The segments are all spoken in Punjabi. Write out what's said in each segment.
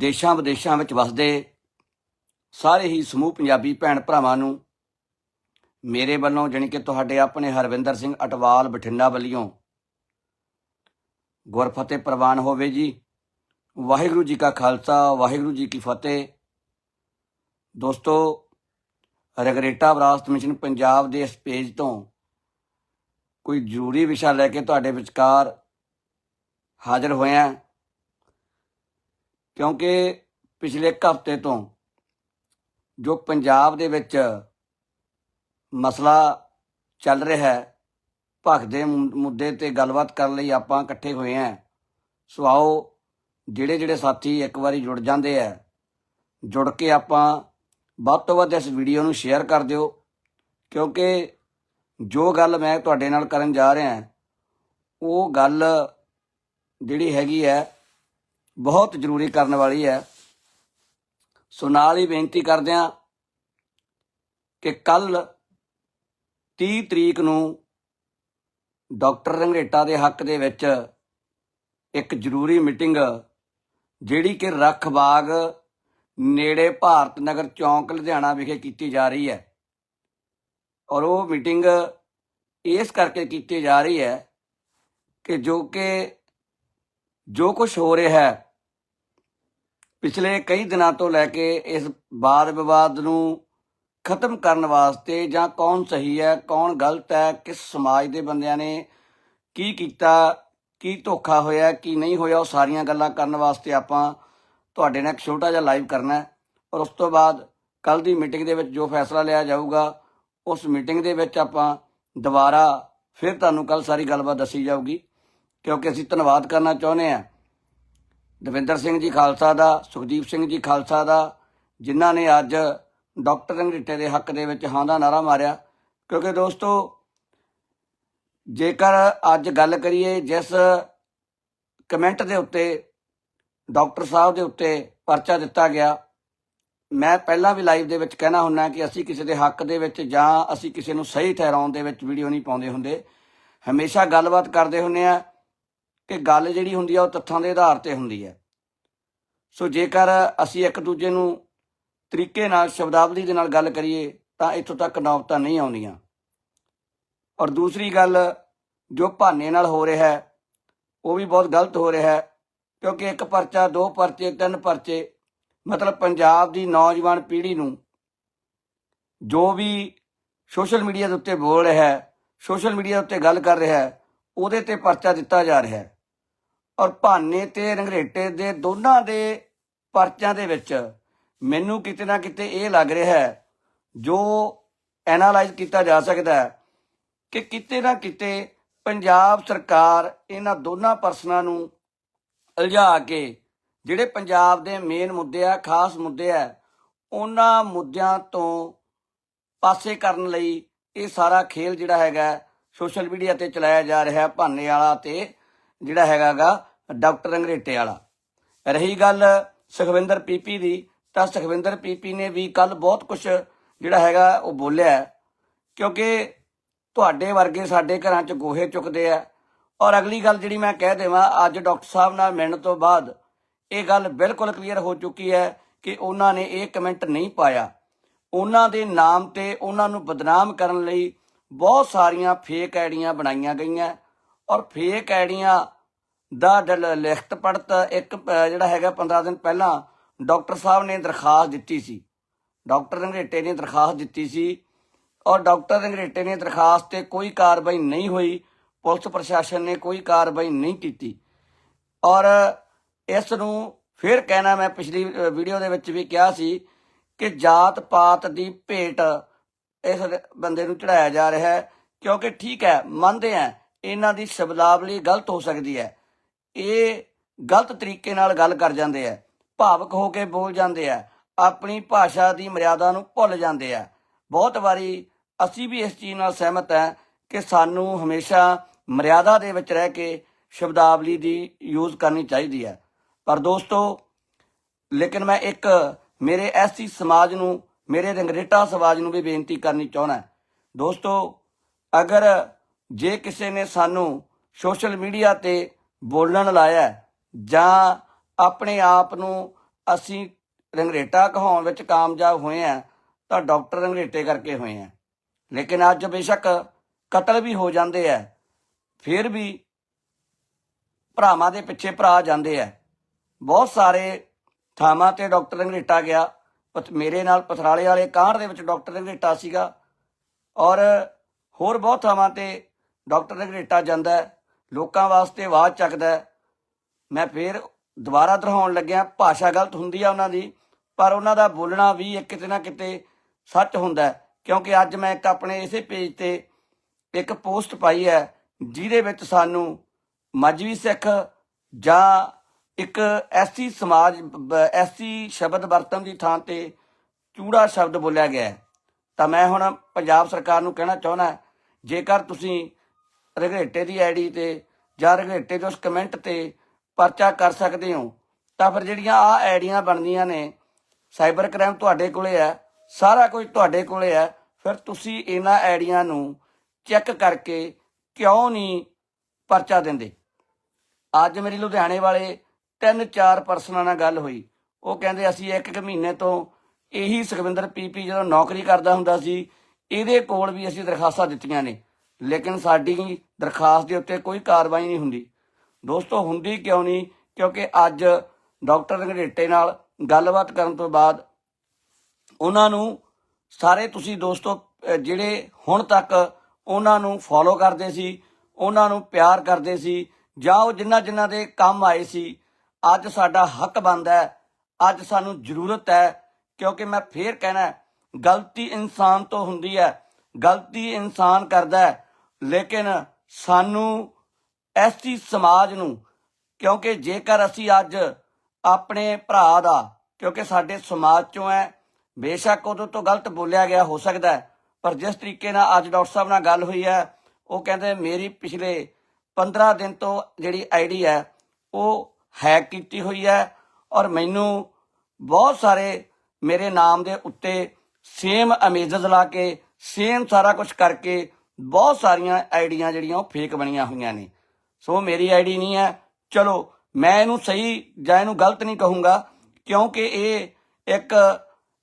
ਦੇਸ਼ਾਂ ਵਿਦੇਸ਼ਾਂ ਵਿੱਚ ਵਸਦੇ ਸਾਰੇ ਹੀ ਸਮੂਹ ਪੰਜਾਬੀ ਭੈਣ ਭਰਾਵਾਂ ਨੂੰ ਮੇਰੇ ਵੱਲੋਂ ਜਾਣੀ ਕਿ ਤੁਹਾਡੇ ਆਪਣੇ ਹਰਵਿੰਦਰ ਸਿੰਘ ਅਟਵਾਲ ਬਠਿੰਡਾ ਵੱਲੋਂ ਗੁਰਫਤਿਹ ਪ੍ਰਵਾਨ ਹੋਵੇ ਜੀ। ਵਾਹਿਗੁਰੂ ਜੀ ਕਾ ਖਾਲਸਾ, ਵਾਹਿਗੁਰੂ ਜੀ ਕੀ ਫਤਿਹ। ਦੋਸਤੋ, ਰਗਰੇਟਾ ਵਿਰਾਸਤ ਮਿਸ਼ਨ ਪੰਜਾਬ ਦੇ ਇਸ ਪੇਜ ਤੋਂ ਕੋਈ ਜ਼ਰੂਰੀ ਵਿਸ਼ਾ ਲੈ ਕੇ ਤੁਹਾਡੇ ਵਿਚਕਾਰ ਹਾਜ਼ਰ ਹੋਇਆ। ਕਿਉਂਕਿ ਪਿਛਲੇ ਇੱਕ ਹਫ਼ਤੇ ਤੋਂ ਜੋ ਪੰਜਾਬ ਦੇ ਵਿੱਚ ਮਸਲਾ ਚੱਲ ਰਿਹਾ ਹੈ ਭਖਦੇ ਮੁ- ਮੁੱਦੇ ਤੇ ਗੱਲਬਾਤ ਕਰਨ ਲਈ ਆਪਾਂ ਇਕੱਠੇ ਹੋਏ ਹਾਂ। ਸੋ ਆਓ ਜਿਹੜੇ ਜਿਹੜੇ ਸਾਥੀ ਇੱਕ ਵਾਰੀ ਜੁੜ ਜਾਂਦੇ ਆ, ਜੁੜ ਕੇ ਆਪਾਂ ਵੱਧ ਤੋਂ ਵੱਧ ਇਸ ਵੀਡੀਓ ਨੂੰ ਸ਼ੇਅਰ ਕਰ ਦਿਓ। ਕਿਉਂਕਿ ਜੋ ਗੱਲ ਮੈਂ ਤੁਹਾਡੇ ਨਾਲ ਕਰਨ ਜਾ ਰਿਹਾ, ਉਹ ਗੱਲ ਜਿਹੜੀ ਹੈਗੀ ਹੈ ਬਹੁਤ ਜ਼ਰੂਰੀ ਕਰਨ ਵਾਲੀ ਹੈ। ਸੋ ਨਾਲ ਹੀ ਬੇਨਤੀ ਕਰਦੇ ਹਾਂ ਕਿ ਕੱਲ 30 ਤਰੀਕ ਨੂੰ ਡਾਕਟਰ ਰੰਗਰੇਟਾ ਦੇ ਹੱਕ ਦੇ ਵਿੱਚ ਇੱਕ ਜ਼ਰੂਰੀ ਮੀਟਿੰਗ, ਜਿਹੜੀ ਕਿ ਰੱਖ ਬਾਗ ਨੇੜੇ ਭਾਰਤ ਨਗਰ ਚੌਂਕ ਲੁਧਿਆਣਾ ਵਿਖੇ ਕੀਤੀ ਜਾ ਰਹੀ ਹੈ। ਔਰ ਉਹ ਮੀਟਿੰਗ ਇਸ ਕਰਕੇ ਕੀਤੀ ਜਾ ਰਹੀ ਹੈ ਕਿ ਜੋ ਕਿ ਜੋ ਕੁਝ ਹੋ ਰਿਹਾ ਹੈ ਪਿਛਲੇ ਕਈ ਦਿਨਾਂ ਤੋਂ ਲੈ ਕੇ ਇਸ ਵਾਦ ਵਿਵਾਦ ਨੂੰ ਖਤਮ ਕਰਨ ਵਾਸਤੇ ਜਾਂ ਕੌਣ ਸਹੀ ਹੈ, ਕੌਣ ਗਲਤ ਹੈ, ਕਿਸ ਸਮਾਜ ਦੇ ਬੰਦਿਆਂ ਨੇ ਕੀ ਕੀਤਾ, ਕੀ ਧੋਖਾ ਹੋਇਆ, ਕੀ ਨਹੀਂ ਹੋਇਆ, ਉਹ ਸਾਰੀਆਂ ਗੱਲਾਂ ਕਰਨ ਵਾਸਤੇ ਆਪਾਂ ਤੁਹਾਡੇ ਨਾਲ ਇੱਕ ਛੋਟਾ ਜਿਹਾ ਲਾਈਵ ਕਰਨਾ ਹੈ। ਔਰ ਉਸ ਤੋਂ ਬਾਅਦ ਕੱਲ ਦੀ ਮੀਟਿੰਗ ਦੇ ਵਿੱਚ ਜੋ ਫੈਸਲਾ ਲਿਆ ਜਾਊਗਾ, ਉਸ ਮੀਟਿੰਗ ਦੇ ਵਿੱਚ ਆਪਾਂ ਦੁਬਾਰਾ ਫਿਰ ਤੁਹਾਨੂੰ ਕੱਲ ਸਾਰੀ ਗੱਲਬਾਤ ਦੱਸੀ ਜਾਊਗੀ। ਕਿਉਂਕਿ ਅਸੀਂ ਧੰਨਵਾਦ ਕਰਨਾ ਚਾਹੁੰਦੇ ਹਾਂ। ਦਵਿੰਦਰ ਸਿੰਘ ਜੀ ਖਾਲਸਾ ਦਾ, ਸੁਖਦੀਪ ਸਿੰਘ ਜੀ ਖਾਲਸਾ ਦਾ, ਜਿਨ੍ਹਾਂ ਨੇ ਅੱਜ ਡਾਕਟਰ ਰੰਗਰੀਟੇ ਦੇ ਹੱਕ ਦੇ ਵਿੱਚ ਹਾਂ ਦਾ ਨਾਰਾ ਮਾਰਿਆ। ਕਿਉਂਕਿ ਦੋਸਤੋ, ਜੇਕਰ ਅੱਜ ਗੱਲ ਕਰੀਏ ਜਿਸ ਕਮੈਂਟ ਦੇ ਉੱਤੇ, ਡਾਕਟਰ ਸਾਹਿਬ ਦੇ ਉੱਤੇ ਪਰਚਾ ਦਿੱਤਾ ਗਿਆ, ਮੈਂ ਪਹਿਲਾਂ ਵੀ ਲਾਈਵ ਦੇ ਵਿੱਚ ਕਹਿਣਾ ਹੁੰਨਾ ਕਿ ਅਸੀਂ ਕਿਸੇ ਦੇ ਹੱਕ ਦੇ ਵਿੱਚ ਜਾਂ ਅਸੀਂ ਕਿਸੇ ਨੂੰ ਸਹੀ ਠਹਿਰਾਉਣ ਦੇ ਵਿੱਚ ਵੀਡੀਓ ਨਹੀਂ ਪਾਉਂਦੇ ਹੁੰਦੇ। ਹਮੇਸ਼ਾ ਗੱਲਬਾਤ ਕਰਦੇ ਹੁੰਨੇ ਆ। ਕਿ ਗੱਲ ਜਿਹੜੀ ਹੁੰਦੀ ਆ ਉਹ ਤੱਥਾਂ ਦੇ ਆਧਾਰ ਤੇ ਹੁੰਦੀ ਹੈ ਸੋ ਜੇਕਰ ਅਸੀਂ ਇੱਕ ਦੂਜੇ ਨੂੰ ਤਰੀਕੇ ਨਾਲ, ਸ਼ਬਦਾਵਲੀ ਦੇ ਨਾਲ ਗੱਲ ਕਰੀਏ, ਤਾਂ ਇੱਥੋਂ ਤੱਕ ਨੌਬਤਾਂ ਨਹੀਂ ਆਉਂਦੀਆਂ। ਔਰ ਦੂਸਰੀ ਗੱਲ, ਜੋ ਭਾਨੇ ਨਾਲ ਹੋ ਰਿਹਾ ਹੈ, ਉਹ ਵੀ ਬਹੁਤ ਗਲਤ ਹੋ ਰਿਹਾ ਹੈ, ਕਿਉਂਕਿ ਇੱਕ ਪਰਚਾ, ਦੋ ਪਰਚੇ, ਤਿੰਨ ਪਰਚੇ, ਮਤਲਬ ਪੰਜਾਬ ਦੀ ਨੌਜਵਾਨ ਪੀੜ੍ਹੀ ਨੂੰ ਜੋ ਵੀ ਸੋਸ਼ਲ ਮੀਡੀਆ ਦੇ ਉੱਤੇ ਬੋਲ ਰਿਹਾ ਹੈ, ਸੋਸ਼ਲ ਮੀਡੀਆ ਉੱਤੇ ਗੱਲ ਕਰ ਰਿਹਾ ਹੈ, ਉਹਦੇ ਤੇ ਪਰਚਾ ਦਿੱਤਾ ਜਾ ਰਿਹਾ ਹੈ। ਔਰ ਭਾਨੇ ਤੇ ਰੰਗਰੇਟੇ ਦੇ ਦੋਨਾਂ ਦੇ ਪਰਚਿਆਂ ਦੇ ਵਿੱਚ ਮੈਨੂੰ ਕਿਤੇ ਨਾ ਕਿਤੇ ਇਹ ਲੱਗ ਰਿਹਾ ਹੈ, ਜੋ ਐਨਾਲਾਈਜ਼ ਕੀਤਾ ਜਾ ਸਕਦਾ ਹੈ, ਕਿ ਕਿਤੇ ਨਾ ਕਿਤੇ ਪੰਜਾਬ ਸਰਕਾਰ ਇਹਨਾਂ ਦੋਨਾਂ ਪਰਸਨਾਂ ਨੂੰ ਉਲਝਾ ਕੇ ਜਿਹੜੇ ਪੰਜਾਬ ਦੇ ਮੇਨ ਮੁੱਦੇ ਆ, ਖਾਸ ਮੁੱਦੇ ਆ, ਉਹਨਾਂ ਮੁੱਦਿਆਂ ਤੋਂ ਪਾਸੇ ਕਰਨ ਲਈ ਇਹ ਸਾਰਾ ਖੇਲ ਜਿਹੜਾ ਹੈਗਾ, ਸੋਸ਼ਲ ਮੀਡੀਆ ਤੇ ਚਲਾਇਆ ਜਾ ਰਿਹਾ ਹੈ ਭਾਨੇ ਵਾਲਾ ਤੇ ਜਿਹੜਾ ਹੈਗਾਗਾ ਡਾਕਟਰ ਅੰਗਰੇਟੇ ਵਾਲਾ। ਰਹੀ ਗੱਲ ਸੁਖਵਿੰਦਰ ਪੀਪੀ ਦੀ, ਤਾਂ ਸੁਖਵਿੰਦਰ ਪੀਪੀ ਨੇ ਵੀ ਕੱਲ ਬਹੁਤ ਕੁਝ ਜਿਹੜਾ ਹੈਗਾ ਉਹ ਬੋਲਿਆ ਕਿਉਂਕਿ ਤੁਹਾਡੇ ਵਰਗੇ ਸਾਡੇ ਘਰਾਂ 'ਚ ਗੋਹੇ ਚੁੱਕਦੇ ਆ। ਔਰ ਅਗਲੀ ਗੱਲ ਜਿਹੜੀ ਮੈਂ ਕਹਿ ਦੇਵਾਂ, ਅੱਜ ਡਾਕਟਰ ਸਾਹਿਬ ਨਾਲ ਮਿਲਣ ਤੋਂ ਬਾਅਦ ਇਹ ਗੱਲ ਬਿਲਕੁਲ ਕਲੀਅਰ ਹੋ ਚੁੱਕੀ ਹੈ ਕਿ ਉਹਨਾਂ ਨੇ ਇਹ ਕਮੈਂਟ ਨਹੀਂ ਪਾਇਆ। ਉਹਨਾਂ ਦੇ ਨਾਮ ਤੇ ਉਹਨਾਂ ਨੂੰ ਬਦਨਾਮ ਕਰਨ ਲਈ ਬਹੁਤ ਸਾਰੀਆਂ ਫੇਕ ਆਈਡੀਆਂ ਬਣਾਈਆਂ ਗਈਆਂ। ਔਰ ਫੇਕ ਆਈਡੀਆਂ ਦਾ ਦਲ- ਲਿਖਤ ਪੜਤ ਇੱਕ ਜਿਹੜਾ ਹੈਗਾ 15 ਦਿਨ ਪਹਿਲਾਂ ਡਾਕਟਰ ਸਾਹਿਬ ਨੇ ਦਰਖਾਸਤ ਦਿੱਤੀ ਸੀ। ਡਾਕਟਰ ਰੰਗਰੇਟੇ ਨੇ ਦਰਖਾਸਤ ਦਿੱਤੀ ਸੀ ਔਰ ਡਾਕਟਰ ਰੰਗਰੇਟੇ ਨੇ ਦਰਖਾਸਤ ਤੇ ਕੋਈ ਕਾਰਵਾਈ ਨਹੀਂ ਹੋਈ। ਪੁਲਿਸ ਪ੍ਰਸ਼ਾਸਨ ਨੇ ਕੋਈ ਕਾਰਵਾਈ ਨਹੀਂ ਕੀਤੀ। ਔਰ ਇਸ ਨੂੰ ਫਿਰ ਕਹਿਣਾ ਮੈਂ ਪਿਛਲੀ ਵੀਡੀਓ ਦੇ ਵਿੱਚ ਵੀ ਕਿਹਾ ਸੀ ਕਿ ਜਾਤ ਪਾਤ ਦੀ ਭੇਟ ਇਸ ਬੰਦੇ ਨੂੰ ਚੜਾਇਆ ਜਾ ਰਿਹਾ ਹੈ ਕਿਉਂਕਿ ਠੀਕ ਹੈ, ਮੰਨਦੇ ਆ ਇਹਨਾਂ ਦੀ ਸ਼ਬਦਾਵਲੀ ਗਲਤ ਹੋ ਸਕਦੀ ਹੈ। ਇਹ ਗਲਤ ਤਰੀਕੇ ਨਾਲ ਗੱਲ ਕਰ ਜਾਂਦੇ ਆ, ਭਾਵਕ ਹੋ ਕੇ ਬੋਲ ਜਾਂਦੇ ਆ, ਆਪਣੀ ਭਾਸ਼ਾ ਦੀ ਮਰਿਆਦਾ ਨੂੰ ਭੁੱਲ ਜਾਂਦੇ ਆ। ਬਹੁਤ ਵਾਰੀ ਅਸੀਂ ਵੀ ਇਸ ਚੀਜ਼ ਨਾਲ ਸਹਿਮਤ ਹੈ ਕਿ ਸਾਨੂੰ ਹਮੇਸ਼ਾ ਮਰਿਆਦਾ ਦੇ ਵਿੱਚ ਰਹਿ ਕੇ ਸ਼ਬਦਾਵਲੀ ਦੀ ਯੂਜ਼ ਕਰਨੀ ਚਾਹੀਦੀ ਹੈ ਪਰ ਦੋਸਤੋ, ਲੇਕਿਨ ਮੈਂ ਇੱਕ ਮੇਰੇ ਐਸੀ ਸਮਾਜ ਨੂੰ, ਮੇਰੇ ਰੰਗਰੇਟਾ ਸਮਾਜ ਨੂੰ ਵੀ ਬੇਨਤੀ ਕਰਨੀ ਚਾਹੁੰਦਾ ਦੋਸਤੋ, ਅਗਰ ਜੇ ਕਿਸੇ ਨੇ ਸਾਨੂੰ ਸੋਸ਼ਲ ਮੀਡੀਆ ਤੇ ਬੋਲਣ ਲਾਇਆ ਜਾਂ ਆਪਣੇ ਆਪ ਨੂੰ ਅਸੀਂ ਰੰਗਰੇਟਾ ਕਹਾਉਣ ਵਿੱਚ ਕਾਮਯਾਬ ਹੋਏ ਆ ਤਾਂ ਡਾਕਟਰ ਰੰਗਰੇਟੇ ਕਰਕੇ ਹੋਏ ਆ ਲੇਕਿਨ ਅੱਜ ਬੇਸ਼ੱਕ ਕਤਲ ਵੀ ਹੋ ਜਾਂਦੇ ਆ ਫਿਰ ਵੀ ਭਰਾਵਾਂ ਦੇ ਪਿੱਛੇ ਭਰਾ ਜਾਂਦੇ ਆ ਬਹੁਤ ਸਾਰੇ ਥਾਵਾਂ ਤੇ ਡਾਕਟਰ ਰੰਗਰੇਟਾ ਗਿਆ। ਪਤ- ਮੇਰੇ ਨਾਲ ਪਥਰਾਲੇ ਵਾਲੇ ਕਾਂਡ ਦੇ ਵਿੱਚ ਡਾਕਟਰ ਰੰਗਰੇਟਾ ਸੀਗਾ। ਔਰ ਹੋਰ ਬਹੁਤ ਥਾਵਾਂ ਤੇ ਡਾਕਟਰ ਰੰਗਰੇਟਾ ਜਾਂਦਾ ਹੈ, ਲੋਕਾਂ ਵਾਸਤੇ ਆਵਾਜ਼ ਚੱਕਦਾ ਮੈਂ ਫੇਰ ਦੁਬਾਰਾ ਦੁਹਰਾਉਣ ਲੱਗਿਆ, ਭਾਸ਼ਾ ਗਲਤ ਹੁੰਦੀ ਆ ਉਹਨਾਂ ਦੀ, ਪਰ ਉਹਨਾਂ ਦਾ ਬੋਲਣਾ ਵੀ ਇੱਕ ਕਿਤੇ ਨਾ ਕਿਤੇ ਸੱਚ ਹੁੰਦਾ ਕਿਉਂਕਿ ਅੱਜ ਮੈਂ ਇੱਕ ਆਪਣੇ ਇਸੇ ਪੇਜ ਤੇ ਇੱਕ ਪੋਸਟ ਪਾਈ ਹੈ, ਜਿਹਦੇ ਵਿੱਚ ਸਾਨੂੰ ਮਜਵੀ ਸਿੱਖ ਜਾਂ ਇੱਕ ਐਸੀ ਸਮਾਜ, ਐਸੀ ਸ਼ਬਦ ਵਰਤਨ ਦੀ ਥਾਂ ਤੇ ਚੂੜਾ ਸ਼ਬਦ ਬੋਲਿਆ ਗਿਆ ਤਾਂ ਮੈਂ ਹੁਣ ਪੰਜਾਬ ਸਰਕਾਰ ਨੂੰ ਕਹਿਣਾ ਚਾਹੁੰਦਾ ਜੇਕਰ ਤੁਸੀਂ ਰਘੇਟੇ ਦੀ ਆਈਡੀ ਤੇ ਜਾਂ ਰਘੇਟੇ ਦੇ ਉਸ ਕਮੈਂਟ ਤੇ ਪਰਚਾ ਕਰ ਸਕਦੇ ਹੋ, ਤਾਂ ਫਿਰ ਜਿਹੜੀਆਂ ਆ ਆਈਡੀਆਂ ਬਣਦੀਆਂ ਨੇ, ਸਾਈਬਰ ਕ੍ਰਾਈਮ ਤੁਹਾਡੇ ਕੋਲੇ ਹੈ, ਸਾਰਾ ਕੁਝ ਤੁਹਾਡੇ ਕੋਲੇ ਹੈ, ਫਿਰ ਤੁਸੀਂ ਇਹਨਾਂ ਆਈਡੀਆਂ ਨੂੰ ਚੈੱਕ ਕਰਕੇ ਕਿਉਂ ਨਹੀਂ ਪਰਚਾ ਦਿੰਦੇ? ਅੱਜ ਮੇਰੀ ਲੁਧਿਆਣੇ ਵਾਲੇ ਤਿੰਨ ਚਾਰ ਪਰਸਨਾਂ ਨਾਲ ਗੱਲ ਹੋਈ। ਉਹ ਕਹਿੰਦੇ, ਅਸੀਂ ਇੱਕ ਇੱਕ ਮਹੀਨੇ ਤੋਂ ਇਹੀ ਸੁਖਵਿੰਦਰ ਪੀਪੀ ਜਦੋਂ ਨੌਕਰੀ ਕਰਦਾ ਹੁੰਦਾ ਸੀ, ਇਹਦੇ ਕੋਲ ਵੀ ਅਸੀਂ ਦਰਖਾਸਤਾਂ ਦਿੱਤੀਆਂ ਨੇ। ਲੇਕਿਨ ਸਾਡੀ ਦਰਖਾਸਤ ਦੇ ਉੱਤੇ ਕੋਈ ਕਾਰਵਾਈ ਨਹੀਂ ਹੁੰਦੀ। ਦੋਸਤੋ, ਹੁੰਦੀ ਕਿਉਂ ਨਹੀਂ? ਕਿਉਂਕਿ ਅੱਜ ਡਾਕਟਰ ਰੰਗਰੇਟੇ ਨਾਲ ਗੱਲਬਾਤ ਕਰਨ ਤੋਂ ਬਾਅਦ ਉਹਨਾਂ ਨੂੰ ਸਾਰੇ ਤੁਸੀਂ ਦੋਸਤੋ ਜਿਹੜੇ ਹੁਣ ਤੱਕ ਉਹਨਾਂ ਨੂੰ ਫੋਲੋ ਕਰਦੇ ਸੀ, ਉਹਨਾਂ ਨੂੰ ਪਿਆਰ ਕਰਦੇ ਸੀ, ਜਾਂ ਉਹ ਜਿਨ੍ਹਾਂ ਜਿਨ੍ਹਾਂ ਦੇ ਕੰਮ ਆਏ ਸੀ, ਅੱਜ ਸਾਡਾ ਹੱਕ ਬਣਦਾ ਹੈ, ਅੱਜ ਸਾਨੂੰ ਜ਼ਰੂਰਤ ਹੈ, ਕਿਉਂਕਿ ਮੈਂ ਫੇਰ ਕਹਿਣਾ ਗਲਤੀ ਇਨਸਾਨ ਤੋਂ ਹੁੰਦੀ ਹੈ, ਗਲਤੀ ਇਨਸਾਨ ਕਰਦਾ ਹੈ। ਲੇਕਿਨ ਸਾਨੂੰ ਐਸੀ ਸਮਾਜ ਨੂੰ, ਕਿਉਂਕਿ ਜੇਕਰ ਅਸੀਂ ਅੱਜ ਆਪਣੇ ਭਰਾ ਦਾ, ਕਿਉਂਕਿ ਸਾਡੇ ਸਮਾਜ ਚੋਂ ਹੈ, ਬੇਸ਼ੱਕ ਉਦੋਂ ਤੋਂ ਗਲਤ ਬੋਲਿਆ ਗਿਆ, ਹੋ ਸਕਦਾ ਹੈ, ਪਰ ਜਿਸ ਤਰੀਕੇ ਨਾਲ ਅੱਜ ਡਾਕਟਰ ਸਾਹਿਬ ਨਾਲ ਗੱਲ ਹੋਈ ਹੈ, ਉਹ ਕਹਿੰਦੇ ਮੇਰੀ ਪਿਛਲੇ 15 ਦਿਨ ਤੋਂ ਜਿਹੜੀ ਆਈਡੀ ਹੈ, ਉਹ ਹੈਕ ਕੀਤੀ ਹੋਈ ਹੈ ਔਰ ਮੈਨੂੰ ਬਹੁਤ ਸਾਰੇ ਮੇਰੇ ਨਾਮ ਦੇ ਉੱਤੇ ਸੇਮ ਅਮੇਜ਼ਸ ਲਾ ਕੇ ਸੇਮ ਸਾਰਾ ਕੁਝ ਕਰਕੇ ਬਹੁਤ ਸਾਰੀਆਂ ਆਈਡੀਆਂ ਜਿਹੜੀਆਂ ਉਹ ਫੇਕ ਬਣੀਆਂ ਹੋਈਆਂ ਨੇ। ਸੋ ਮੇਰੀ ਆਈਡੀ ਨਹੀਂ ਹੈ। ਚਲੋ, ਮੈਂ ਇਹਨੂੰ ਸਹੀ ਜਾਂ ਇਹਨੂੰ ਗਲਤ ਨਹੀਂ ਕਹੂੰਗਾ, ਕਿਉਂਕਿ ਇਹ ਇੱਕ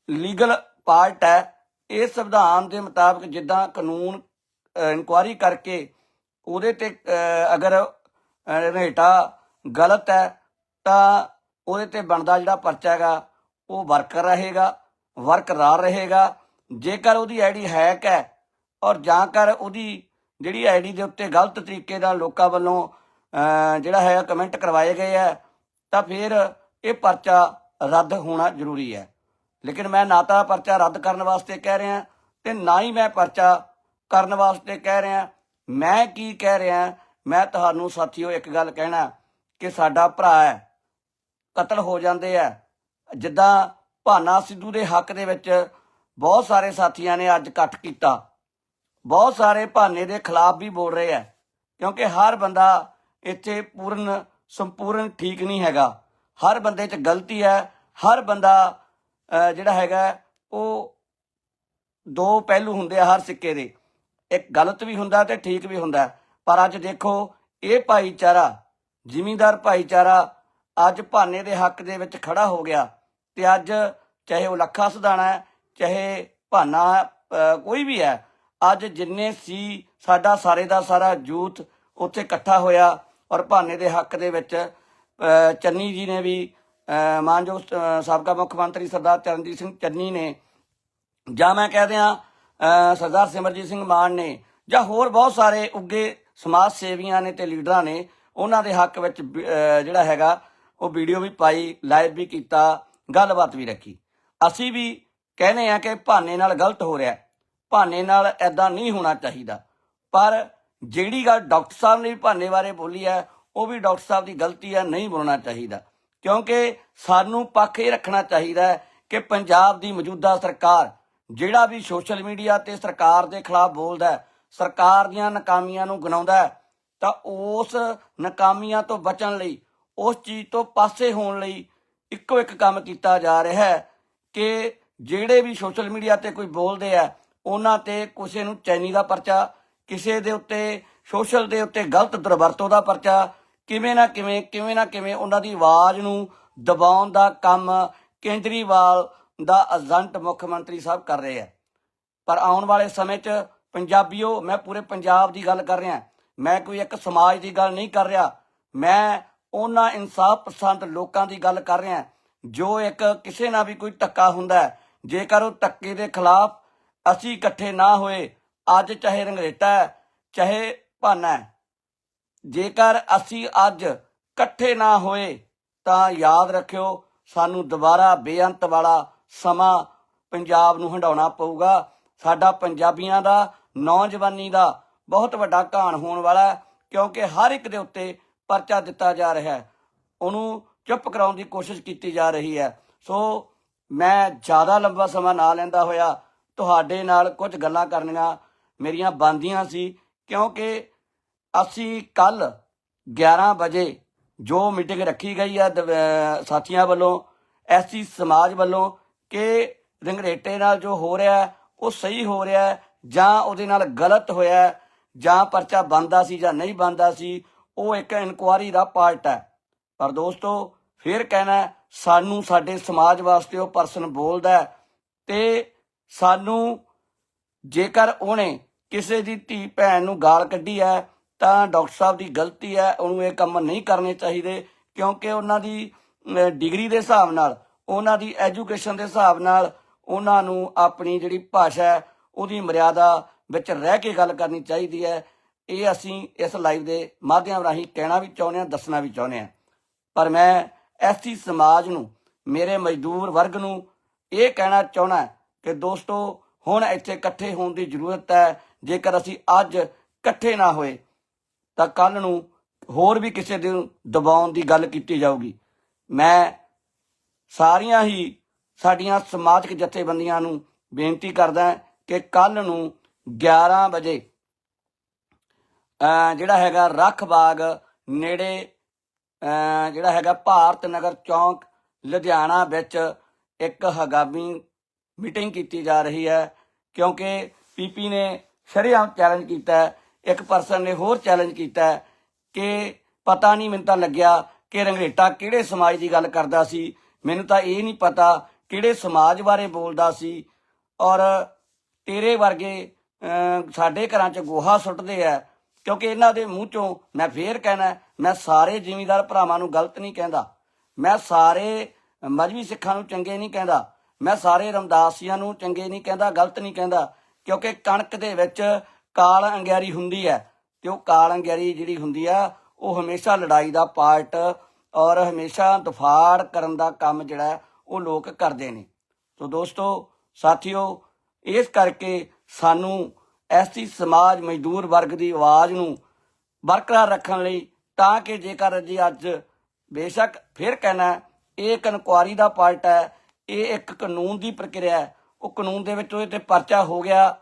ਲੀਗਲ ਪਾਰਟ ਹੈ। ਇਹ ਸੰਵਿਧਾਨ ਦੇ ਮੁਤਾਬਕ ਜਿੱਦਾਂ ਕਾਨੂੰਨ ਇਨਕੁਆਰੀ ਕਰਕੇ ਉਹਦੇ ਤੇ ਅਗਰ ਰੇਟਾ ਗਲਤ ਹੈ, ਤਾਂ ਉਹਦੇ ਤੇ ਬਣਦਾ ਜਿਹੜਾ ਪਰਚਾ ਹੈਗਾ, ਉਹ ਵਰਕਰ ਰਹੇਗਾ ਵਰਕਰਾਰ ਰਹੇਗਾ। ਜੇਕਰ ਉਹਦੀ ਆਈਡੀ ਹੈਕ ਹੈ ਔਰ ਜਾਂ ਕਰ ਉਹਦੀ ਜਿਹੜੀ ਆਈਡੀ ਦੇ ਉੱਤੇ ਗਲਤ ਤਰੀਕੇ ਨਾਲ ਲੋਕਾਂ ਵੱਲੋਂ ਜਿਹੜਾ ਹੈ ਕਮੈਂਟ ਕਰਵਾਏ ਗਏ ਹੈ ਤਾਂ ਫਿਰ ਇਹ ਪਰਚਾ ਰੱਦ ਹੋਣਾ ਜ਼ਰੂਰੀ ਹੈ। ਲੇਕਿਨ ਮੈਂ ਨਾ ਤਾਂ ਪਰਚਾ ਰੱਦ ਕਰਨ ਵਾਸਤੇ ਕਹਿ ਰਿਹਾ ਤੇ ਨਾ ਹੀ ਮੈਂ ਪਰਚਾ ਕਰਨ ਵਾਸਤੇ ਕਹਿ ਰਿਹਾ। ਮੈਂ ਕੀ ਕਹਿ ਰਿਹਾ? ਮੈਂ ਤੁਹਾਨੂੰ ਸਾਥੀਓ ਇੱਕ ਗੱਲ ਕਹਿਣਾ ਕਿ ਸਾਡਾ ਭਰਾ ਹੈ, ਕਤਲ ਹੋ ਜਾਂਦੇ ਆ। ਜਿੱਦਾਂ ਭਾਨਾ ਸਿੱਧੂ ਦੇ ਹੱਕ ਦੇ ਵਿੱਚ ਬਹੁਤ ਸਾਰੇ ਸਾਥੀਆਂ ਨੇ ਅੱਜ ਇਕੱਠ ਕੀਤਾ। ਬਹੁਤ ਸਾਰੇ ਭਾਨੇ ਦੇ ਖਿਲਾਫ ਵੀ ਬੋਲ ਰਹੇ ਆ, ਕਿਉਂਕਿ ਹਰ ਬੰਦਾ ਇੱਥੇ ਪੂਰਨ, ਸੰਪੂਰਨ ਠੀਕ ਨਹੀਂ ਹੈਗਾ। ਹਰ ਬੰਦੇ 'ਚ ਗਲਤੀ ਹੈ, ਹਰ ਬੰਦਾ ਜਿਹੜਾ ਹੈਗਾ, ਉਹ ਦੋ ਪਹਿਲੂ ਹੁੰਦੇ ਆ ਹਰ ਸਿੱਕੇ ਦੇ। ਇੱਕ ਗਲਤ ਵੀ ਹੁੰਦਾ ਤੇ ਠੀਕ ਵੀ ਹੁੰਦਾ। ਪਰ ਅੱਜ ਦੇਖੋ, ਇਹ ਭਾਈਚਾਰਾ, ਜ਼ਿਮੀਂਦਾਰ ਭਾਈਚਾਰਾ ਅੱਜ ਭਾਨੇ ਦੇ ਹੱਕ ਦੇ ਵਿੱਚ ਖੜਾ ਹੋ ਗਿਆ ਤੇ ਅੱਜ ਚਾਹੇ ਉਹ ਲੱਖਾ ਸਦਾਣਾ ਚਾਹੇ ਭਾਨਾ ਕੋਈ ਵੀ ਹੈ ਅੱਜ ਜਿੰਨੇ ਸੀ ਸਾਡਾ ਸਾਰੇ ਦਾ ਸਾਰਾ ਯੂਥ ਉੱਥੇ ਇਕੱਠਾ ਹੋਇਆ ਔਰ ਭਾਨੇ ਦੇ ਹੱਕ ਦੇ ਵਿੱਚ ਚੰਨੀ ਜੀ ਨੇ ਵੀ ਅਹ, ਮਾਨਯੋਗ ਸਾਬਕਾ ਮੁੱਖ ਮੰਤਰੀ ਸਰਦਾਰ ਚਰਨਜੀਤ ਸਿੰਘ ਚੰਨੀ ਨੇ ਜਾਂ ਮੈਂ ਕਹਿ ਦਿਆਂ ਸਰਦਾਰ ਸਿਮਰਜੀਤ ਸਿੰਘ ਮਾਨ ਨੇ ਜਾਂ ਹੋਰ ਬਹੁਤ ਸਾਰੇ ਉੱਗੇ ਸਮਾਜ ਸੇਵੀਆਂ ਨੇ ਤੇ ਲੀਡਰਾਂ ਨੇ ਉਹਨਾਂ ਦੇ ਹੱਕ ਵਿੱਚ ਜਿਹੜਾ ਹੈਗਾ ਉਹ ਵੀਡੀਓ ਵੀ ਪਾਈ ਲਾਈਵ ਵੀ ਕੀਤਾ ਗੱਲਬਾਤ ਵੀ ਰੱਖੀ। ਅਸੀਂ ਵੀ ਕਹਿੰਦੇ ਆ ਕਿ ਭਾਨੇ ਨਾਲ ਗਲਤ ਹੋ ਰਿਹਾ। ਭਾਨੇ ਨਾਲ ਐਦਾਂ ਨਹੀਂ ਹੋਣਾ ਚਾਹੀਦਾ। ਪਰ ਜਿਹੜੀ ਗੱਲ ਡਾਕਟਰ ਸਾਹਿਬ ਨੇ ਵੀ ਭਾਨੇ ਬਾਰੇ ਬੋਲੀ ਹੈ, ਉਹ ਵੀ ਡਾਕਟਰ ਸਾਹਿਬ ਦੀ ਗਲਤੀ ਹੈ, ਨਹੀਂ ਬੋਲਣਾ ਚਾਹੀਦਾ। ਕਿਉਂਕਿ ਸਾਨੂੰ ਪੱਖ ਇਹ ਰੱਖਣਾ ਚਾਹੀਦਾ ਕਿ ਪੰਜਾਬ ਦੀ ਮੌਜੂਦਾ ਸਰਕਾਰ ਜਿਹੜਾ ਵੀ ਸੋਸ਼ਲ ਮੀਡੀਆ ਤੇ ਸਰਕਾਰ ਦੇ ਖਿਲਾਫ ਬੋਲਦਾ ਹੈ, ਸਰਕਾਰ ਦੀਆਂ ਨਾਕਾਮੀਆਂ ਨੂੰ ਗਨਾਉਂਦਾ ਹੈ, ਤਾਂ ਉਸ ਨਾਕਾਮੀਆਂ ਤੋਂ ਬਚਣ ਲਈ, ਉਸ ਚੀਜ਼ ਤੋਂ ਪਾਸੇ ਹੋਣ ਲਈ ਇੱਕੋ ਇੱਕ ਕੰਮ ਕੀਤਾ ਜਾ ਰਿਹਾ ਹੈ ਕਿ ਜਿਹੜੇ ਵੀ ਸੋਸ਼ਲ ਮੀਡੀਆ ਤੇ ਕੋਈ ਬੋਲਦੇ ਆ ਉਹਨਾਂ ਤੇ ਕਿਸੇ ਨੂੰ ਚੈਨੀ ਦਾ ਪਰਚਾ, ਕਿਸੇ ਦੇ ਉੱਤੇ ਸੋਸ਼ਲ ਦੇ ਉੱਤੇ ਗਲਤ ਦੁਰਵਰਤੋਂ ਦਾ ਪਰਚਾ, ਕਿਵੇਂ ਨਾ ਕਿਵੇਂ ਕਿਵੇਂ ਨਾ ਕਿਵੇਂ ਉਹਨਾਂ ਦੀ ਆਵਾਜ਼ ਨੂੰ ਦਬਾਉਣ ਦਾ ਕੰਮ ਕੇਂਦਰੀਵਾਲ ਦਾ ਏਜੰਟ ਮੁੱਖ ਮੰਤਰੀ ਸਾਹਿਬ ਕਰ ਰਹੇ ਆ। ਪਰ ਆਉਣ ਵਾਲੇ ਸਮੇਂ 'ਚ ਪੰਜਾਬੀਓ, ਮੈਂ ਪੂਰੇ ਪੰਜਾਬ ਦੀ ਗੱਲ ਕਰ ਰਿਹਾ। ਮੈਂ ਕੋਈ ਇੱਕ ਸਮਾਜ ਦੀ ਗੱਲ ਨਹੀਂ ਕਰ ਰਿਹਾ। ਮੈਂ ਉਹਨਾਂ ਇਨਸਾਫ ਪਸੰਦ ਲੋਕਾਂ ਦੀ ਗੱਲ ਕਰ ਰਿਹਾ। ਜੋ ਇੱਕ ਕਿਸੇ ਨਾਲ ਵੀ ਕੋਈ ਧੱਕਾ ਹੁੰਦਾ ਜੇਕਰ ਉਹ ਧੱਕੇ ਦੇ ਖਿਲਾਫ ਅਸੀਂ ਇਕੱਠੇ ਨਾ ਹੋਏ, ਅੱਜ ਚਾਹੇ ਰੰਗਰੇਟਾ ਚਾਹੇ ਭਾਨਾ ਜੇਕਰ ਅਸੀਂ ਅੱਜ ਇਕੱਠੇ ਨਾ ਹੋਏ, ਤਾਂ ਯਾਦ ਰੱਖਿਓ, ਸਾਨੂੰ ਦੁਬਾਰਾ ਬੇਅੰਤ ਵਾਲਾ ਸਮਾਂ ਪੰਜਾਬ ਨੂੰ ਹੰਡਾਉਣਾ ਪਊਗਾ। ਸਾਡਾ ਪੰਜਾਬੀਆਂ ਦਾ, ਨੌਜਵਾਨੀ ਦਾ ਬਹੁਤ ਵੱਡਾ ਘਾਣ ਹੋਣ ਵਾਲਾ ਕਿਉਂਕਿ ਹਰ ਇੱਕ ਦੇ ਉੱਤੇ ਪਰਚਾ ਦਿੱਤਾ ਜਾ ਰਿਹਾ ਹੈ। ਉਹਨੂੰ ਚੁੱਪ ਕਰਾਉਣ ਦੀ ਕੋਸ਼ਿਸ਼ ਕੀਤੀ ਜਾ ਰਹੀ ਹੈ। ਸੋ ਮੈਂ ਜ਼ਿਆਦਾ ਲੰਬਾ ਸਮਾਂ ਨਾ ਲੈਂਦਾ ਹੋਇਆ ਤੁਹਾਡੇ ਨਾਲ ਕੁਝ ਗੱਲਾਂ ਕਰਨੀਆਂ ਮੇਰੀਆਂ ਬੰਦੀਆਂ ਸੀ, ਕਿਉਂਕਿ ਅਸੀਂ ਕੱਲ 11 ਵਜੇ ਜੋ ਮੀਟਿੰਗ ਰੱਖੀ ਗਈ ਹੈ ਦਵ- ਸਾਥੀਆਂ ਵੱਲੋਂ ਐਸੀ ਸਮਾਜ ਵੱਲੋਂ, ਕਿ ਰੰਗਰੇਟੇ ਨਾਲ ਜੋ ਹੋ ਰਿਹਾ, ਉਹ ਸਹੀ ਹੋ ਰਿਹਾ, ਜਾਂ ਉਹਦੇ ਨਾਲ ਗਲਤ ਹੋਇਆ, ਜਾਂ ਪਰਚਾ ਬੰਦਾ ਸੀ ਜਾਂ ਨਹੀਂ ਬੰਦਾ ਸੀ, ਉਹ ਇੱਕ ਇਨਕੁਆਰੀ ਦਾ ਪਾਰਟ ਹੈ। ਪਰ ਦੋਸਤੋ, ਫਿਰ ਕਹਿਣਾ ਸਾਨੂੰ ਸਾਡੇ ਸਮਾਜ ਵਾਸਤੇ ਉਹ ਪਰਸਨ ਬੋਲਦਾ ਹੈ, ਤੇ ਸਾਨੂੰ ਜੇਕਰ ਉਹਨੇ ਕਿਸੇ ਦੀ ਧੀ ਭੈਣ ਨੂੰ ਗਾਲ ਕੱਢੀ ਹੈ, ਤਾਂ ਡਾਕਟਰ ਸਾਹਿਬ ਦੀ ਗਲਤੀ ਹੈ, ਉਹਨੂੰ ਇਹ ਕੰਮ ਨਹੀਂ ਕਰਨੇ ਚਾਹੀਦੇ, ਕਿਉਂਕਿ ਉਹਨਾਂ ਦੀ ਡਿਗਰੀ ਦੇ ਹਿਸਾਬ ਨਾਲ, ਉਹਨਾਂ ਦੀ ਐਜੂਕੇਸ਼ਨ ਦੇ ਹਿਸਾਬ ਨਾਲ ਉਹਨਾਂ ਨੂੰ ਆਪਣੀ ਜਿਹੜੀ ਭਾਸ਼ਾ ਹੈ, ਉਹਦੀ ਮਰਿਆਦਾ ਵਿੱਚ ਰਹਿ ਕੇ ਗੱਲ ਕਰਨੀ ਚਾਹੀਦੀ ਹੈ। ਇਹ ਅਸੀਂ ਇਸ ਲਾਈਵ ਦੇ ਮਾਧਿਅਮ ਰਾਹੀਂ ਕਹਿਣਾ ਵੀ ਚਾਹੁੰਦੇ ਹਾਂ, ਦੱਸਣਾ ਵੀ ਚਾਹੁੰਦੇ ਹਾਂ। ਪਰ ਮੈਂ ਐਸੀ ਸਮਾਜ ਨੂੰ, ਮੇਰੇ ਮਜ਼ਦੂਰ ਵਰਗ ਨੂੰ ਇਹ ਕਹਿਣਾ ਚਾਹਣਾ ਕਿ ਦੋਸਤੋ, ਹੁਣ ਇੱਥੇ ਇਕੱਠੇ ਹੋਣ ਦੀ ਜ਼ਰੂਰਤ ਹੈ। ਜੇਕਰ ਅਸੀਂ ਅੱਜ ਇਕੱਠੇ ਨਾ ਹੋਏ, ਤਾਂ ਕੱਲ ਨੂੰ ਹੋਰ ਵੀ ਕਿਸੇ ਦੇ ਨੂੰ ਦਬਾਉਣ ਦੀ ਗੱਲ ਕੀਤੀ ਜਾਊਗੀ। ਮੈਂ ਸਾਰੀਆਂ ਹੀ ਸਾਡੀਆਂ ਸਮਾਜਿਕ ਜਥੇਬੰਦੀਆਂ ਨੂੰ ਬੇਨਤੀ ਕਰਦਾ ਕਿ ਕੱਲ ਨੂੰ 11 ਵਜੇ ਜਿਹੜਾ ਹੈਗਾ ਰੱਖ ਬਾਗ ਨੇੜੇ ਜਿਹੜਾ ਹੈਗਾ ਭਾਰਤ ਨਗਰ ਚੌਂਕ, ਲੁਧਿਆਣਾ ਵਿੱਚ ਇੱਕ ਹਗਾਮੀ ਮੀਟਿੰਗ ਕੀਤੀ ਜਾ ਰਹੀ ਹੈ, ਕਿਉਂਕਿ ਪੀਪੀ ਨੇ ਸ਼ਰੇਆਮ ਚੈਲੰਜ ਕੀਤਾ ਇੱਕ ਪਰਸਨ ਨੇ ਹੋਰ ਚੈਲੰਜ ਕੀਤਾ ਕਿ ਪਤਾ ਨਹੀਂ, ਮੈਨੂੰ ਤਾਂ ਲੱਗਿਆ ਕਿ ਰੰਗਰੇਟਾ ਕਿਹੜੇ ਸਮਾਜ ਦੀ ਗੱਲ ਕਰਦਾ ਸੀ। ਮੈਨੂੰ ਤਾਂ ਇਹ ਨਹੀਂ ਪਤਾ ਕਿਹੜੇ ਸਮਾਜ ਬਾਰੇ ਬੋਲਦਾ ਸੀ। ਔਰ ਤੇਰੇ ਵਰਗੇ ਸਾਡੇ ਘਰਾਂ 'ਚ ਗੋਹਾ ਸੁੱਟਦੇ ਆ, ਕਿਉਂਕਿ ਇਹਨਾਂ ਦੇ ਮੂੰਹ 'ਚੋਂ ਮੈਂ ਫੇਰ ਕਹਿਣਾ ਮੈਂ ਸਾਰੇ ਜ਼ਿਮੀਂਦਾਰ ਭਰਾਵਾਂ ਨੂੰ ਗਲਤ ਨਹੀਂ ਕਹਿੰਦਾ। ਮੈਂ ਸਾਰੇ ਮਜਬੀ ਸਿੱਖਾਂ ਨੂੰ ਚੰਗੇ ਨਹੀਂ ਕਹਿੰਦਾ। ਮੈਂ ਸਾਰੇ ਰਮਦਾਸੀਆਂ ਨੂੰ ਚੰਗੇ ਨਹੀਂ ਕਹਿੰਦਾ, ਗਲਤ ਨਹੀਂ ਕਹਿੰਦਾ, ਕਿਉਂਕਿ ਕਣਕ ਦੇ ਵਿੱਚ ਕਾਲ ਅੰਗਿਆਰੀ ਹੁੰਦੀ ਹੈ ਤੇ ਉਹ ਕਾਲ ਅੰਗਿਆਰੀ ਜਿਹੜੀ ਹੁੰਦੀ ਆ, ਉਹ ਹਮੇਸ਼ਾ ਲੜਾਈ ਦਾ ਪਾਰਟ ਔਰ ਹਮੇਸ਼ਾ ਦਫਾੜ ਕਰਨ ਦਾ ਕੰਮ ਜਿਹੜਾ ਉਹ ਲੋਕ ਕਰਦੇ ਨੇ। ਸੋ ਦੋਸਤੋ, ਸਾਥੀਓ, ਇਸ ਕਰਕੇ ਸਾਨੂੰ ਐਸੀ ਸਮਾਜ ਮਜ਼ਦੂਰ ਵਰਗ ਦੀ ਆਵਾਜ਼ ਨੂੰ ਬਰਕਰਾਰ ਰੱਖਣ ਲਈ ਤਾਂ ਕਿ ਜੇਕਰ ਜੀ ਅੱਜ ਬੇਸ਼ੱਕ ਫਿਰ ਕਹਿਣਾ ਇਹ ਇੱਕ ਇਨਕੁਆਰੀ ਦਾ ਪਾਰਟ ਹੈ ਇਹ ਇੱਕ ਕਾਨੂੰਨ ਦੀ ਪ੍ਰਕਿਰਿਆ ਹੈ। ਉਹ ਕਾਨੂੰਨ ਦੇ ਵਿੱਚ ਉਹਦੇ ਤੇ ਪਰਚਾ ਹੋ ਗਿਆ।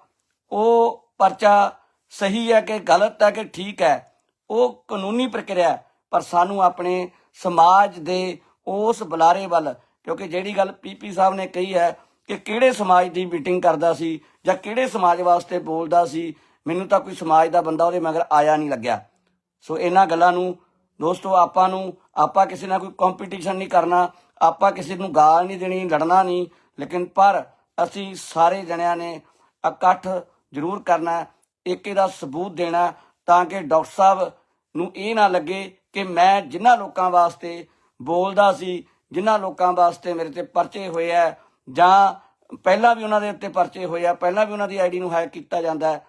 ਉਹ ਪਰਚਾ ਸਹੀ ਹੈ ਕਿ ਗਲਤ ਹੈ ਕਿ ਠੀਕ ਹੈ? ਉਹ ਕਾਨੂੰਨੀ ਪ੍ਰਕਿਰਿਆ ਪਰ ਸਾਨੂੰ ਆਪਣੇ ਸਮਾਜ ਦੇ ਉਸ ਬੁਲਾਰੇ ਵੱਲ, ਕਿਉਂਕਿ ਜਿਹੜੀ ਗੱਲ ਪੀਪੀ ਸਾਹਿਬ ਨੇ ਕਹੀ ਹੈ ਕਿ ਕਿਹੜੇ ਸਮਾਜ ਦੀ ਮੀਟਿੰਗ ਕਰਦਾ ਸੀ ਜਾਂ ਕਿਹੜੇ ਸਮਾਜ ਵਾਸਤੇ ਬੋਲਦਾ ਸੀ, ਮੈਨੂੰ ਤਾਂ ਕੋਈ ਸਮਾਜ ਦਾ ਬੰਦਾ ਉਹਦੇ ਮਗਰ ਆਇਆ ਨਹੀਂ ਲੱਗਿਆ। ਸੋ ਇਹਨਾਂ ਗੱਲਾਂ ਨੂੰ ਦੋਸਤੋ, ਆਪਾਂ ਨੂੰ, ਆਪਾਂ ਕਿਸੇ ਨਾਲ ਕੋਈ ਕੰਪੀਟੀਸ਼ਨ ਨਹੀਂ ਕਰਨਾ, ਆਪਾਂ ਕਿਸੇ ਨੂੰ ਗਾਲ ਨਹੀਂ ਦੇਣੀ, ਲੜਨਾ ਨਹੀਂ, ਲੇਕਿਨ ਪਰ ਅਸੀਂ ਸਾਰੇ ਜਣਿਆਂ ਨੇ ਇਕੱਠ ਜ਼ਰੂਰ ਕਰਨਾ ਇੱਕ ਇਹਦਾ ਸਬੂਤ ਦੇਣਾ ਤਾਂ ਕਿ ਡਾਕਟਰ ਸਾਹਿਬ ਨੂੰ ਇਹ ਨਾ ਲੱਗੇ ਕਿ ਮੈਂ ਜਿਨ੍ਹਾਂ ਲੋਕਾਂ ਵਾਸਤੇ ਬੋਲਦਾ ਸੀ, ਜਿਨ੍ਹਾਂ ਲੋਕਾਂ ਵਾਸਤੇ ਮੇਰੇ ਤੇ ਪਰਚੇ ਹੋਏ ਆ ਜਾਂ ਪਹਿਲਾਂ ਵੀ ਉਹਨਾਂ ਦੇ ਉੱਤੇ ਪਰਚੇ ਹੋਏ ਆ ਪਹਿਲਾਂ ਵੀ ਉਹਨਾਂ ਦੀ ਆਈਡੀ ਨੂੰ ਹੈਕ ਕੀਤਾ ਜਾਂਦਾ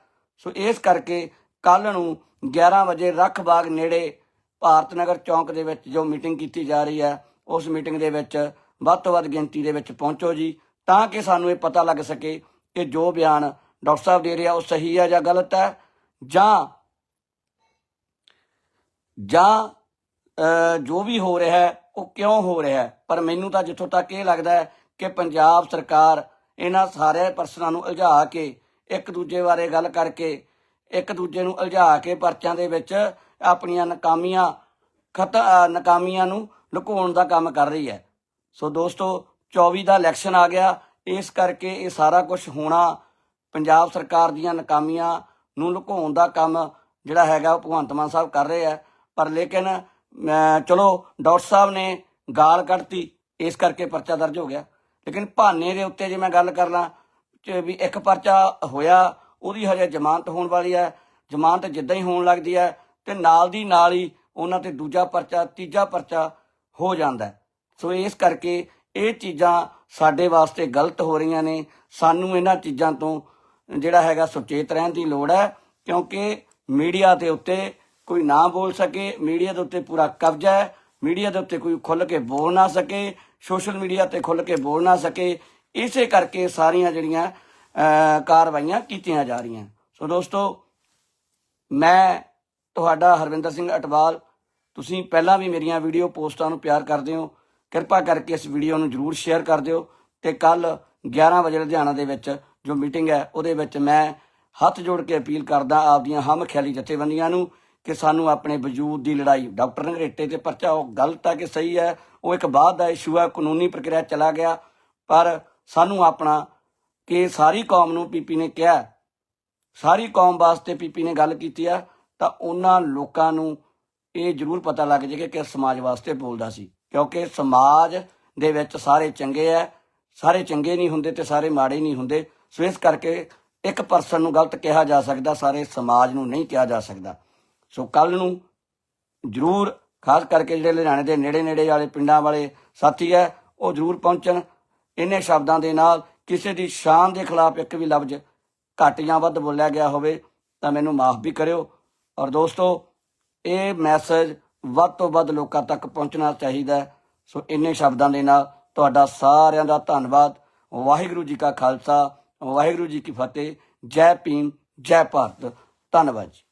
ਸੋ ਇਸ ਕਰਕੇ ਕੱਲ ਨੂੰ 11 ਵਜੇ ਰੱਖ ਬਾਗ ਨੇੜੇ ਭਾਰਤ ਨਗਰ ਚੌਂਕ ਦੇ ਵਿੱਚ ਜੋ ਮੀਟਿੰਗ ਕੀਤੀ ਜਾ ਰਹੀ ਹੈ, ਉਸ ਮੀਟਿੰਗ ਦੇ ਵਿੱਚ ਵੱਧ ਤੋਂ ਵੱਧ ਗਿਣਤੀ ਦੇ ਵਿੱਚ ਪਹੁੰਚੋ ਜੀ, ਤਾਂ ਕਿ ਸਾਨੂੰ ਇਹ ਪਤਾ ਲੱਗ ਸਕੇ ਕਿ ਜੋ ਬਿਆਨ ਡਾਕਟਰ ਸਾਹਿਬ ਦੇ ਰਿਹਾ ਉਹ ਸਹੀ ਹੈ ਜਾਂ ਗਲਤ ਹੈ, ਜਾਂ ਜਾਂ ਜੋ ਵੀ ਹੋ ਰਿਹਾ ਹੈ, ਉਹ ਕਿਉਂ ਹੋ ਰਿਹਾ ਹੈ? ਪਰ ਮੈਨੂੰ ਤਾਂ ਜਿੱਥੋਂ ਤੱਕ ਇਹ ਲੱਗਦਾ ਹੈ ਕਿ ਪੰਜਾਬ ਸਰਕਾਰ ਇਹਨਾਂ ਸਾਰੇ ਪਰਸਨਾਂ ਨੂੰ ਉਲਝਾ ਕੇ ਇੱਕ ਦੂਜੇ ਬਾਰੇ ਗੱਲ ਕਰਕੇ, ਇੱਕ ਦੂਜੇ ਨੂੰ ਉਲਝਾ ਕੇ ਪਰਚਾਂ ਦੇ ਵਿੱਚ ਆਪਣੀਆਂ ਨਾਕਾਮੀਆਂ ਖਤ ਅਹ, ਨਾਕਾਮੀਆਂ ਨੂੰ ਲੁਕਾਉਣ ਦਾ ਕੰਮ ਕਰ ਰਹੀ ਹੈ। ਸੋ ਦੋਸਤੋ 24 ਦਾ ਇਲੈਕਸ਼ਨ ਆ ਗਿਆ। ਇਸ ਕਰਕੇ ਇਹ ਸਾਰਾ ਕੁਝ ਹੋਣਾ ਪੰਜਾਬ ਸਰਕਾਰ ਦੀਆਂ ਨਾਕਾਮੀਆਂ ਨੂੰ ਲੁਕਾਉਣ ਦਾ ਕੰਮ ਜਿਹੜਾ ਹੈਗਾ ਉਹ ਭਗਵੰਤ ਮਾਨ ਸਾਹਿਬ ਕਰ ਰਹੇ ਆ। ਪਰ ਲੇਕਿਨ ਚਲੋ ਡਾਕਟਰ ਸਾਹਿਬ ਨੇ ਗਾਲ ਕੱਢਤੀ। ਇਸ ਕਰਕੇ ਪਰਚਾ ਦਰਜ ਹੋ ਗਿਆ। ਲੇਕਿਨ ਭਾਨੇ ਦੇ ਉੱਤੇ ਜੇ ਮੈਂ ਗੱਲ ਕਰ ਲਾਂ ਵੀ ਇੱਕ ਪਰਚਾ ਹੋਇਆ ਉਹਦੀ ਹਜੇ ਜ਼ਮਾਨਤ ਹੋਣ ਵਾਲੀ ਹੈ। ਜ਼ਮਾਨਤ ਜਿੱਦਾਂ ਹੀ ਹੋਣ ਲੱਗਦੀ ਹੈ ਤੇ ਨਾਲ ਦੀ ਨਾਲ ਹੀ ਉਹਨਾਂ ਤੇ ਦੂਜਾ ਪਰਚਾ, ਤੀਜਾ ਪਰਚਾ ਹੋ ਜਾਂਦਾ ਸੋ ਇਸ ਕਰਕੇ ਇਹ ਚੀਜ਼ਾਂ ਸਾਡੇ ਵਾਸਤੇ ਗਲਤ ਹੋ ਰਹੀਆਂ ਨੇ। ਸਾਨੂੰ ਇਹਨਾਂ ਚੀਜ਼ਾਂ ਤੋਂ ਜਿਹੜਾ ਹੈਗਾ ਸੁਚੇਤ ਰਹਿਣ ਦੀ ਲੋੜ ਹੈ, ਕਿਉਂਕਿ ਮੀਡੀਆ ਦੇ ਉੱਤੇ ਕੋਈ ਨਾ ਬੋਲ ਸਕੇ, ਮੀਡੀਆ ਦੇ ਉੱਤੇ ਪੂਰਾ ਕਬਜ਼ਾ ਹੈ, ਮੀਡੀਆ ਦੇ ਉੱਤੇ ਕੋਈ ਖੁੱਲ ਕੇ ਬੋਲ ਨਾ ਸਕੇ, ਸੋਸ਼ਲ ਮੀਡੀਆ ਤੇ ਖੁੱਲ ਕੇ ਬੋਲ ਨਾ ਸਕੇ, ਇਸੇ ਕਰਕੇ ਸਾਰੀਆਂ ਜਿਹੜੀਆਂ ਕਾਰਵਾਈਆਂ ਕੀਤੀਆਂ ਜਾ ਰਹੀਆਂ। ਸੋ ਦੋਸਤੋ, ਮੈਂ ਤੁਹਾਡਾ ਹਰਵਿੰਦਰ ਸਿੰਘ ਅਟਵਾਲ, ਤੁਸੀਂ ਪਹਿਲਾਂ ਵੀ ਮੇਰੀਆਂ ਵੀਡੀਓ ਪੋਸਟਾਂ ਨੂੰ ਪਿਆਰ ਕਰਦੇ ਹੋ। ਕਿਰਪਾ ਕਰਕੇ ਇਸ ਵੀਡੀਓ ਨੂੰ ਜਰੂਰ ਸ਼ੇਅਰ ਕਰ ਦਿਓ ਤੇ ਕੱਲ 11 ਵਜੇ ਲੁਧਿਆਣਾ ਦੇ ਵਿੱਚ ਜੋ ਮੀਟਿੰਗ ਹੈ, ਉਹਦੇ ਵਿੱਚ ਮੈਂ ਹੱਥ ਜੋੜ ਕੇ ਅਪੀਲ ਕਰਦਾ ਆਪਦੀਆਂ ਹਮ ਖਿਆਲੀ ਜਥੇਬੰਦੀਆਂ ਨੂੰ ਕਿ ਸਾਨੂੰ ਆਪਣੇ ਵਜੂਦ ਦੀ ਲੜਾਈ, ਡਾਕਟਰ ਨਗਰੇਟੇ ਤੇ ਪਰਚਾ, ਉਹ ਗਲਤ ਆ ਕਿ ਸਹੀ ਹੈ, ਉਹ ਇੱਕ ਬਾਅਦ ਦਾ ਇਸ਼ੂ ਹੈ, ਕਾਨੂੰਨੀ ਪ੍ਰਕਿਰਿਆ ਚਲਾ ਗਿਆ। ਪਰ ਸਾਨੂੰ ਆਪਣਾ ਕਿ ਸਾਰੀ ਕੌਮ ਨੂੰ ਪੀਪੀ ਨੇ ਕਿਹਾ, ਸਾਰੀ ਕੌਮ ਵਾਸਤੇ ਪੀਪੀ ਨੇ ਗੱਲ ਕੀਤੀ ਆ। ਤਾਂ ਉਹਨਾਂ ਲੋਕਾਂ ਨੂੰ ਇਹ ਜ਼ਰੂਰ ਪਤਾ ਲੱਗ ਜਾਏਗਾ ਕਿ ਸਮਾਜ ਵਾਸਤੇ ਬੋਲਦਾ ਸੀ। ਕਿਉਂਕਿ ਸਮਾਜ ਦੇ ਵਿੱਚ ਸਾਰੇ ਚੰਗੇ ਆ ਸਾਰੇ ਚੰਗੇ ਨਹੀਂ ਹੁੰਦੇ ਤੇ ਸਾਰੇ ਮਾੜੇ ਨਹੀਂ ਹੁੰਦੇ। ਸੋ ਇਸ ਕਰਕੇ ਇੱਕ ਪਰਸਨ ਨੂੰ ਗਲਤ ਕਿਹਾ ਜਾ ਸਕਦਾ, ਸਾਰੇ ਸਮਾਜ ਨੂੰ ਨਹੀਂ ਕਿਹਾ ਜਾ ਸਕਦਾ। ਸੋ ਕੱਲ ਨੂੰ ਜ਼ਰੂਰ, ਖਾਸ ਕਰਕੇ ਜਿਹੜੇ ਲੁਧਿਆਣੇ ਦੇ ਨੇੜੇ ਨੇੜੇ ਵਾਲੇ ਪਿੰਡਾਂ ਵਾਲੇ ਸਾਥੀ ਹੈ ਉਹ ਜ਼ਰੂਰ ਪਹੁੰਚਣ। ਇਹਨੇ ਸ਼ਬਦਾਂ ਦੇ ਨਾਲ ਕਿਸੇ ਦੀ ਸ਼ਾਨ ਦੇ ਖਿਲਾਫ ਇੱਕ ਵੀ ਲਫ਼ਜ਼ ਘੱਟ ਜਾਂ ਵੱਧ ਬੋਲਿਆ ਗਿਆ ਹੋਵੇ, ਤਾਂ ਮੈਨੂੰ ਮਾਫ ਵੀ ਕਰਿਓ। ਔਰ ਦੋਸਤੋ, ਇਹ ਮੈਸੇਜ ਵੱਧ ਤੋਂ ਵੱਧ ਲੋਕਾਂ ਤੱਕ ਪਹੁੰਚਣਾ ਚਾਹੀਦਾ ਸੋ ਇੰਨੇ ਸ਼ਬਦਾਂ ਦੇ ਨਾਲ ਤੁਹਾਡਾ ਸਾਰਿਆਂ ਦਾ ਧੰਨਵਾਦ। ਵਾਹਿਗੁਰੂ ਜੀ ਕਾ ਖਾਲਸਾ, ਵਾਹਿਗੁਰੂ ਜੀ ਕੀ ਫਤਿਹ। ਜੈ ਭੀਮ, ਜੈ ਭਾਰਤ। ਧੰਨਵਾਦ ਜੀ।